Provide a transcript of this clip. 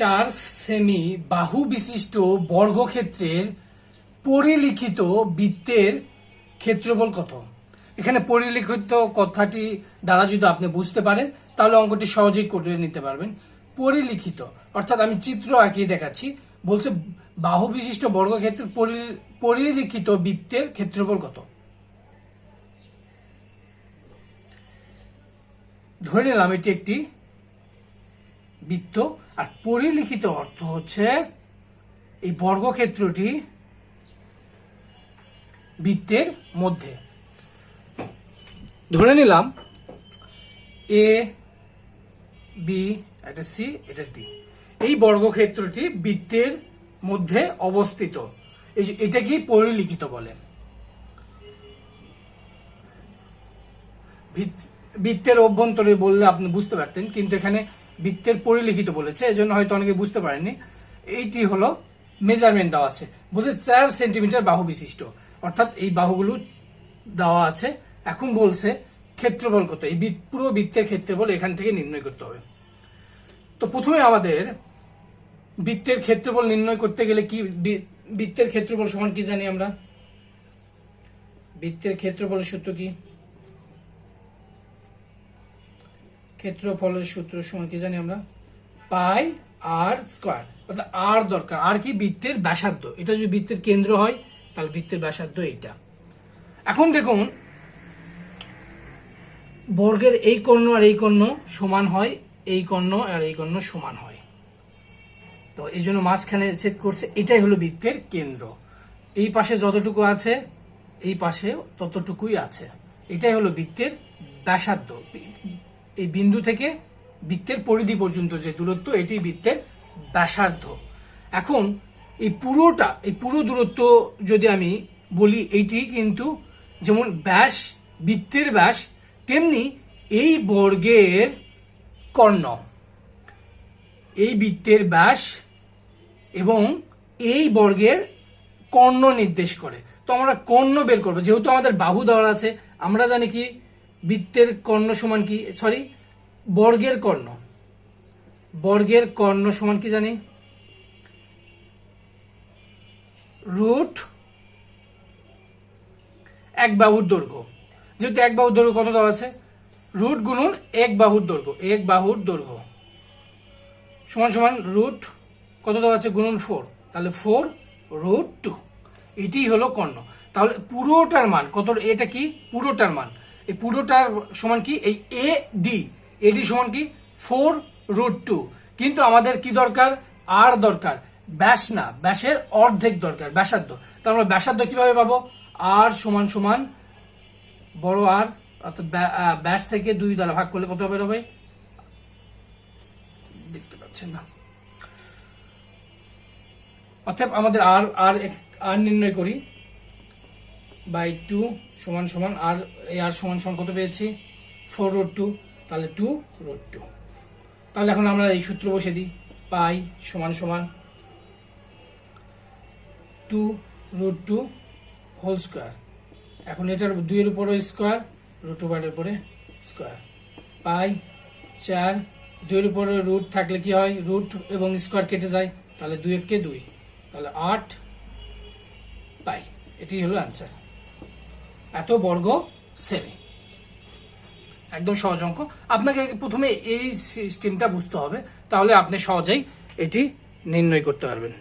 চার সেমি বাহু বিশিষ্ট বর্গক্ষেত্রের পরিলিখিত বৃত্তের ক্ষেত্রফল কত? এখানে পরিলিখিত কথাটি দ্বারা যদি আপনি বুঝতে পারেন, তাহলে অঙ্কটি সহজেই করে নিতে পারবেন। পরিলিখিত, অর্থাৎ আমি চিত্র আঁকিয়ে দেখাচ্ছি, বলছে বাহু বিশিষ্ট বর্গক্ষেত্রের পরিলিখিত বৃত্তের ক্ষেত্রফল কত? ধরে নিলাম এটি একটি বৃত্ত। আর পরিলিখিত অর্থ হচ্ছে এই বর্গক্ষেত্রটি বৃত্তের মধ্যে। ধরে নিলাম এ বি এটা সি এটা ডি এই বর্গক্ষেত্রটি বৃত্তের মধ্যে অবস্থিত। এটাকেই পরিলিখিত বলে। বৃত্তের অভ্যন্তরে বললে আপনি বুঝতে পারতেন, কিন্তু এখানে বৃত্তের পরিলিখিত বলেছে, এজন্য হয়তো অনেকে বুঝতে পারেননি। এইটি হলো মেজারমেন্ট দেওয়া আছে। বলছে চার সেন্টিমিটার বাহু বিশিষ্ট। অর্থাৎ এই বাহুগুলো দেওয়া আছে। এখন বলছে ক্ষেত্রফল কত? এই পুরো বৃত্তের ক্ষেত্রফল এখান থেকে নির্ণয় করতে হবে। তো প্রথমে আমাদের বৃত্তের ক্ষেত্রফল নির্ণয় করতে গেলে কি বৃত্তের ক্ষেত্রফল সমান কি জানি আমরা? বৃত্তের ক্ষেত্রফলের সূত্র কি? ক্ষেত্রফলের সূত্র সমান কি জানি আমরা? Pi r square. অর্থাৎ আর দরকার। আর কি বৃত্তের ব্যাসার্ধ? এটা যদি বৃত্তের কেন্দ্র হয়, তাহলে বৃত্তের ব্যাসার্ধ এইটা। এখন দেখুন, বর্গের এই কর্ণ আর এই কর্ণ সমান হয়, এই কর্ণ আর এই কর্ণ সমান হয়। তো এই জন্য মাঝখানে ছেদ করছে, এটাই হলো বৃত্তের কেন্দ্র। এই পাশে যতটুকু আছে, এই পাশে ততটুকুই আছে। এটাই হলো বৃত্তের ব্যাসার্ধ। এই বিন্দু থেকে বৃত্তের পরিধি পর্যন্ত যে দূরত্ব, এটি বৃত্তের ব্যাসার্ধ। এখন এই পুরোটা, এই পুরো দূরত্ব যদি আমি বলি, এইটি কিন্তু যেমন ব্যাস, বৃত্তের ব্যাস, তেমনি এই বর্গের কর্ণ। এই বৃত্তের ব্যাস এবং এই বর্গের কর্ণ নির্দেশ করে। তো আমরা কর্ণ বের করব। যেহেতু আমাদের বাহু দেওয়া আছে, আমরা জানি কি বৃত্তের কর্ণ সমান কি? সরি বর্গের কর্ণ। বর্গের কর্ণ সমান কি জানি? রুট এক বাহুর দৈর্ঘ্য। যেহেতু এক বাহুর দৈর্ঘ্য কত দেওয়া আছে? রুট গুণন এক বাহুর দৈর্ঘ্য। এক বাহুর দৈর্ঘ্য। সমান সমান রুট কত দেওয়া আছে? গুণন ফোর তাহলে ফোর রুট টু এটি হলো কর্ণ। তাহলে পুরোটার মান কত? এটা কি? পুরোটার মান। এই পুরোটার সমান কি? এই এ ডি এডি সমান কি? ফোর রুট টু কিন্তু আমাদের কি দরকার? আর দরকার। ব্যাস না। ব্যাসের অর্ধেক দরকার। ব্যাসার্ধ। তাহলে আমরা ব্যাসার্ধ কীভাবে পাবো? আর সমান সমান বড় আর অর্থাৎ ব্যাস থেকে দুই দ্বারা ভাগ করলে কত হবে বেরোবে দেখতে পাচ্ছেন না। অর্থাৎ আমাদের আর আর আর নির্ণয় করি। বাই টু সমান সমান আর এই আর সমান সমান কত পেয়েছি? Four root two. তাহলে টু রোড টু। তাহলে এখন আমরা এই সূত্র বসে দিই। পাই সমান সমান two root two whole square. এখন এটার দুইয়ের উপরে স্কোয়ার, রুট ওভারের উপরে স্কোয়ার। পাই চার, দুইয়ের উপরে রুট থাকলে কি হয়? রুট এবং স্কোয়ার কেটে যায়। তাহলে দুই এককে দুই। তাহলে আট পাই। এটি হলো অ্যান্সার এত বর্গ সেমি। একদম সহজ অঙ্ক। আপনাকে প্রথমে এই সিস্টেমটা বুঝতে হবে, তাহলে আপনি সহজেই এটি নির্ণয় করতে পারবেন।